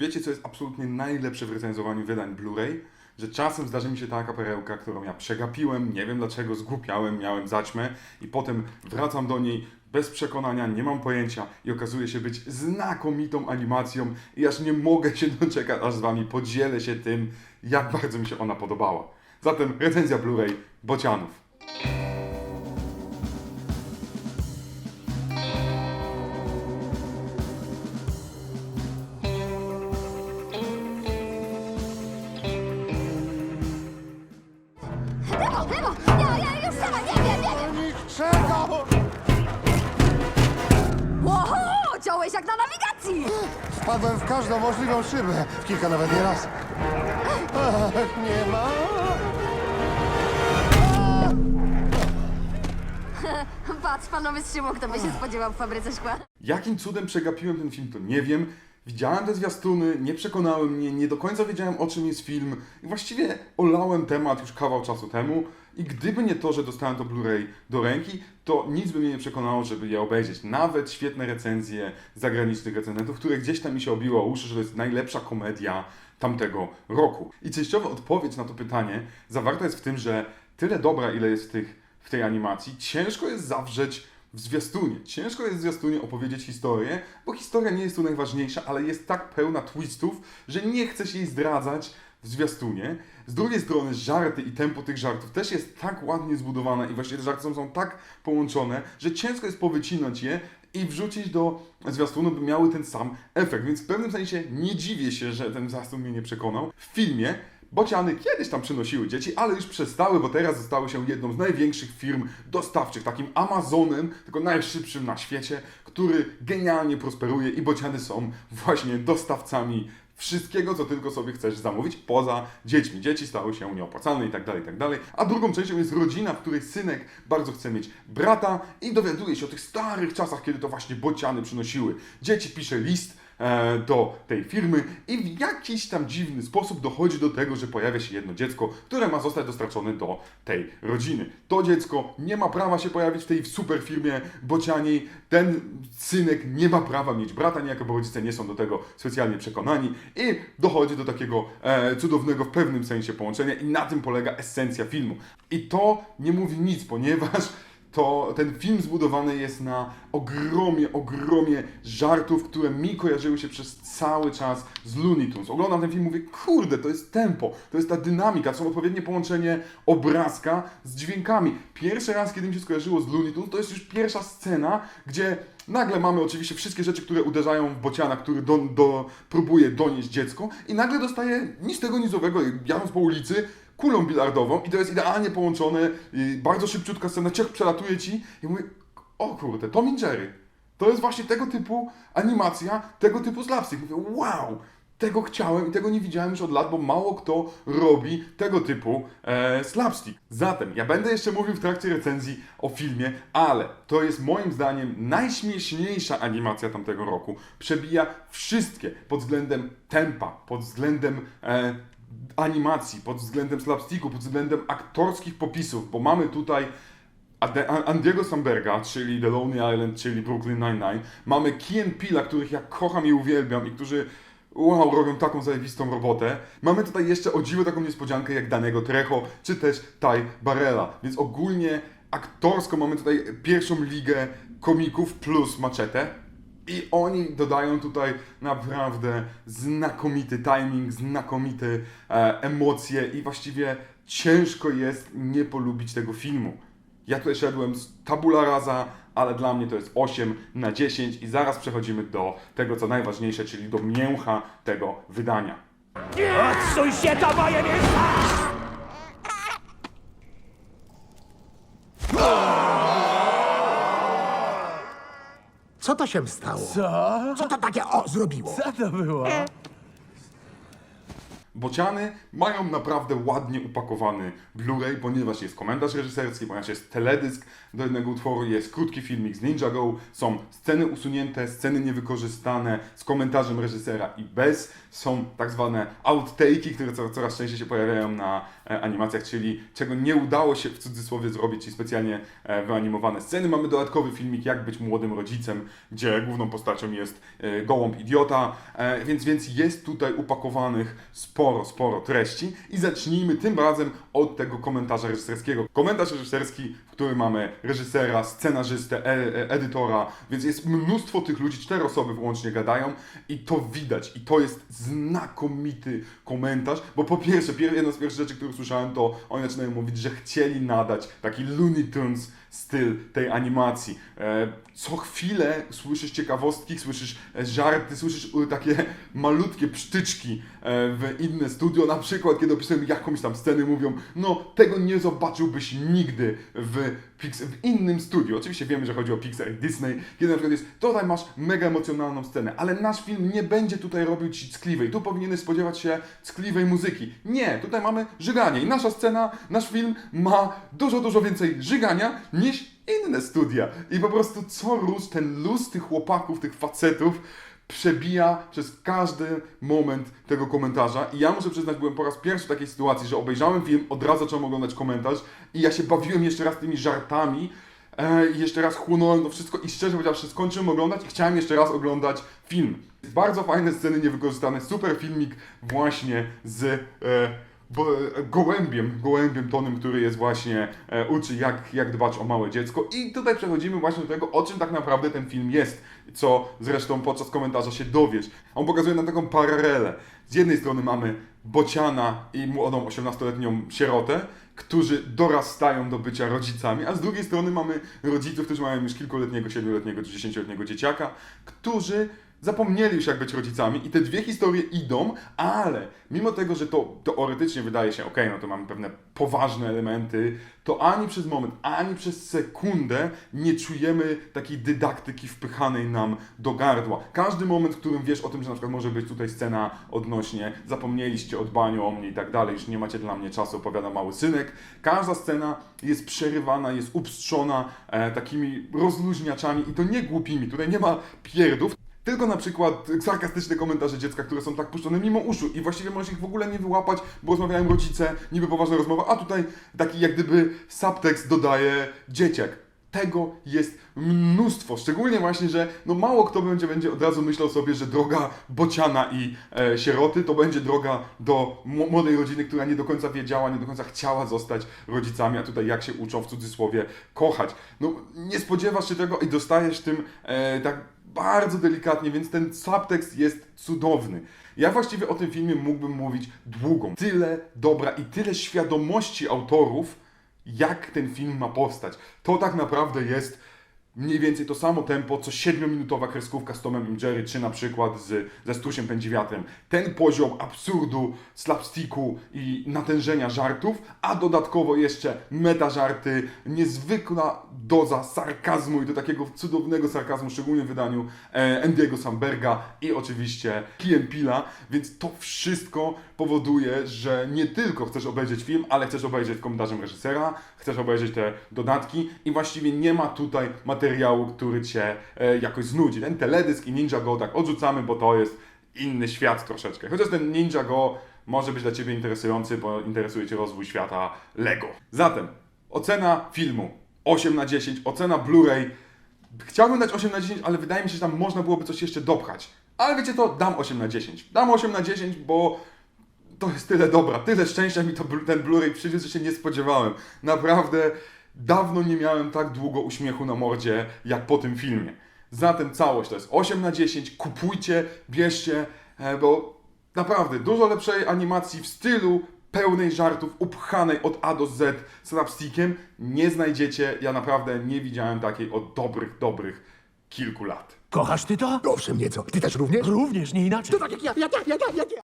Wiecie, co jest absolutnie najlepsze w recenzowaniu wydań Blu-ray? Że czasem zdarzy mi się taka perełka, którą ja przegapiłem, nie wiem dlaczego, zgłupiałem, miałem zaćmę i potem wracam do niej bez przekonania, nie mam pojęcia i okazuje się być znakomitą animacją i aż nie mogę się doczekać, aż z Wami podzielę się tym, jak bardzo mi się ona podobała. Zatem recenzja Blu-ray Bocianów. Czego? Łoho, ciąłeś jak na nawigacji! Wpadłem w każdą możliwą szybę. W kilka nawet nie raz. Ach, nie ma. Patrz, panowie z Szymon, kto by się spodziewał w fabryce szkła. Jakim cudem przegapiłem ten film, to nie wiem. Widziałem te zwiastuny, nie przekonały mnie, nie do końca wiedziałem o czym jest film i właściwie olałem temat już kawał czasu temu i gdyby nie to, że dostałem to Blu-ray do ręki, to nic by mnie nie przekonało, żeby je obejrzeć. Nawet świetne recenzje zagranicznych recenzentów, które gdzieś tam mi się obiło o uszy, że to jest najlepsza komedia tamtego roku. I częściowo odpowiedź na to pytanie zawarta jest w tym, że tyle dobra, ile jest w, tych, w tej animacji, ciężko jest zawrzeć w zwiastunie. Ciężko jest w zwiastunie opowiedzieć historię, bo historia nie jest tu najważniejsza, ale jest tak pełna twistów, że nie chce się jej zdradzać w zwiastunie. Z drugiej strony żarty i tempo tych żartów też jest tak ładnie zbudowane i właśnie te żarty są, są tak połączone, że ciężko jest powycinać je i wrzucić do zwiastunu, by miały ten sam efekt. Więc w pewnym sensie nie dziwię się, że ten zwiastun mnie nie przekonał. W filmie Bociany kiedyś tam przynosiły dzieci, ale już przestały, bo teraz zostały się jedną z największych firm dostawczych, takim Amazonem, tylko najszybszym na świecie, który genialnie prosperuje i bociany są właśnie dostawcami wszystkiego, co tylko sobie chcesz zamówić, poza dziećmi. Dzieci stały się nieopłacalne i tak dalej, i tak dalej. A drugą częścią jest rodzina, w której synek bardzo chce mieć brata i dowiaduje się o tych starych czasach, kiedy to właśnie bociany przynosiły. Dzieci pisze list do tej firmy i w jakiś tam dziwny sposób dochodzi do tego, że pojawia się jedno dziecko, które ma zostać dostarczone do tej rodziny. To dziecko nie ma prawa się pojawić w tej super firmie bocianiej. Ten synek nie ma prawa mieć brata, niejako bo rodzice nie są do tego specjalnie przekonani i dochodzi do takiego e, cudownego w pewnym sensie połączenia i na tym polega esencja filmu. I to nie mówi nic, ponieważ to ten film zbudowany jest na ogromie, ogromie żartów, które mi kojarzyły się przez cały czas z Looney Tunes. Oglądam ten film i mówię, kurde, to jest tempo, to jest ta dynamika, to są odpowiednie połączenie obrazka z dźwiękami. Pierwszy raz, kiedy mi się skojarzyło z Looney Tunes, to jest już pierwsza scena, gdzie nagle mamy oczywiście wszystkie rzeczy, które uderzają w bociana, który do, do, próbuje donieść dziecko i nagle dostaje nic tego nizowego, jadąc po ulicy, kulą bilardową i to jest idealnie połączone, bardzo szybciutka scena, ciach przelatuje ci i mówię, o kurde, Tom i Jerry. To jest właśnie tego typu animacja, tego typu slapstick. Mówię, wow, tego chciałem i tego nie widziałem już od lat, bo mało kto robi tego typu e, slapstick. Zatem, ja będę jeszcze mówił w trakcie recenzji o filmie, ale to jest moim zdaniem najśmieszniejsza animacja tamtego roku. Przebija wszystkie pod względem tempa, pod względem e, animacji, pod względem slapsticku, pod względem aktorskich popisów, bo mamy tutaj Andiego Samberga, czyli The Lonely Island, czyli Brooklyn Nine-Nine. Mamy Key Pila, których ja kocham i uwielbiam i którzy wow, robią taką zajebistą robotę. Mamy tutaj jeszcze o dziwo taką niespodziankę jak Danego Trejo, czy też Ty Barrella. Więc ogólnie aktorsko mamy tutaj pierwszą ligę komików plus maczetę. I oni dodają tutaj naprawdę znakomity timing, znakomite e, emocje i właściwie ciężko jest nie polubić tego filmu. Ja tutaj szedłem z tabula rasa, ale dla mnie to jest 8 na 10 i zaraz przechodzimy do tego, co najważniejsze, czyli do mięcha tego wydania. Odsuń się, to moje miejsce! Co to się stało? Co? Co to takie o zrobiło? Co to było? Bociany mają naprawdę ładnie upakowany Blu-ray, ponieważ jest komentarz reżyserski, ponieważ jest teledysk do jednego utworu, jest krótki filmik z Ninja Go, są sceny usunięte, sceny niewykorzystane z komentarzem reżysera i bez, są tak zwane outtake'i, które coraz, częściej się pojawiają na e, animacjach, czyli czego nie udało się w cudzysłowie zrobić, czyli specjalnie e, wyanimowane sceny. Mamy dodatkowy filmik, jak być młodym rodzicem, gdzie główną postacią jest e, gołąb idiota, więc, więc jest tutaj upakowanych sporo, sporo treści i zacznijmy tym razem od tego komentarza reżyserskiego. Komentarz reżyserski, w którym mamy reżysera, scenarzystę, e, e, edytora, więc jest mnóstwo tych ludzi, cztery osoby wyłącznie gadają i to widać i to jest znakomity komentarz, bo po pierwsze, pier- jedna z pierwszych rzeczy, które usłyszałem, to oni zaczynają mówić, że chcieli nadać taki Looney Tunes styl tej animacji. E, co chwilę słyszysz ciekawostki, słyszysz e, żarty, słyszysz e, takie malutkie psztyczki w inne studio, na przykład kiedy opisują jakąś tam scenę, mówią, no tego nie zobaczyłbyś nigdy w, w innym studiu. Oczywiście wiemy, że chodzi o Pixar i Disney, kiedy na przykład jest, tutaj masz mega emocjonalną scenę, ale nasz film nie będzie tutaj robił ci ckliwej, tu powinieneś spodziewać się ckliwej muzyki. Nie, tutaj mamy żyganie i nasza scena, nasz film ma dużo, dużo więcej żygania niż inne studia. I po prostu co róż ten luz tych chłopaków, tych facetów przebija przez każdy moment tego komentarza. I ja muszę przyznać, byłem po raz pierwszy w takiej sytuacji, że obejrzałem film, od razu zacząłem oglądać komentarz i ja się bawiłem jeszcze raz tymi żartami e, i jeszcze raz chłonąłem to wszystko i szczerze powiedziawszy skończyłem oglądać i chciałem jeszcze raz oglądać film. Bardzo fajne sceny niewykorzystane, super filmik właśnie z... E, e, gołębiem, gołębiem Tonym, który jest właśnie, e, uczy jak, jak dbać o małe dziecko. I tutaj przechodzimy właśnie do tego, o czym tak naprawdę ten film jest, co zresztą podczas komentarza się dowiesz. On pokazuje nam taką paralelę. Z jednej strony mamy Bociana i młodą 18-letnią sierotę, którzy dorastają do bycia rodzicami, a z drugiej strony mamy rodziców, którzy mają już kilkuletniego, siedmioletniego czy dziesięcioletniego dzieciaka, którzy zapomnieli już jak być rodzicami i te dwie historie idą, ale mimo tego, że to teoretycznie wydaje się, ok, no to mamy pewne poważne elementy, to ani przez moment, ani przez sekundę nie czujemy takiej dydaktyki wpychanej nam do gardła. Każdy moment, w którym wiesz o tym, że na przykład może być tutaj scena odnośnie zapomnieliście o dbaniu o mnie i tak dalej, już nie macie dla mnie czasu, opowiada mały synek. Każda scena jest przerywana, jest upstrzona e, takimi rozluźniaczami i to nie głupimi, tutaj nie ma pierdów, tylko na przykład sarkastyczne komentarze dziecka, które są tak puszczone mimo uszu i właściwie możesz ich w ogóle nie wyłapać, bo rozmawiają rodzice, niby poważna rozmowa, a tutaj taki jak gdyby subtekst dodaje dzieciak. Tego jest mnóstwo, szczególnie właśnie, że no mało kto będzie, będzie od razu myślał sobie, że droga bociana i e, sieroty to będzie droga do mł- młodej rodziny, która nie do końca wiedziała, nie do końca chciała zostać rodzicami, a tutaj jak się uczą w cudzysłowie kochać. No nie spodziewasz się tego i dostajesz tym e, tak bardzo delikatnie, więc ten subtekst jest cudowny. Ja właściwie o tym filmie mógłbym mówić długo. Tyle dobra i tyle świadomości autorów, jak ten film ma powstać. To tak naprawdę jest mniej więcej to samo tempo, co 7-minutowa kreskówka z Tomem i Jerry, czy na przykład z, ze Strusiem Pędziwiatrem. Ten poziom absurdu, slapsticku i natężenia żartów, a dodatkowo jeszcze meta żarty, niezwykła doza sarkazmu i do takiego cudownego sarkazmu, szczególnie w wydaniu e, Samberga i oczywiście Key Pila, więc to wszystko powoduje, że nie tylko chcesz obejrzeć film, ale chcesz obejrzeć komentarzem reżysera, chcesz obejrzeć te dodatki i właściwie nie ma tutaj materiału, który Cię e, jakoś znudzi. Ten teledysk i Ninja Go tak odrzucamy, bo to jest inny świat troszeczkę. Chociaż ten Ninja Go może być dla Ciebie interesujący, bo interesuje Cię rozwój świata Lego. Zatem ocena filmu 8 na 10, ocena Blu-ray Chciałbym dać 8 na 10, ale wydaje mi się, że tam można byłoby coś jeszcze dopchać. Ale wiecie to, dam 8 na 10. Dam 8 na 10, bo to jest tyle dobra, tyle szczęścia mi to, ten Blu-ray przywiózł, że się nie spodziewałem. Naprawdę dawno nie miałem tak długo uśmiechu na mordzie, jak po tym filmie. Zatem całość to jest 8 na 10, kupujcie, bierzcie, e, bo naprawdę dużo lepszej animacji w stylu pełnej żartów, upchanej od A do Z slapstickiem nie znajdziecie. Ja naprawdę nie widziałem takiej od dobrych, dobrych kilku lat. Kochasz ty to? Owszem, nieco. Ty też również? Również nie inaczej. Tak jak ja, jak ja, jak ja, jak ja.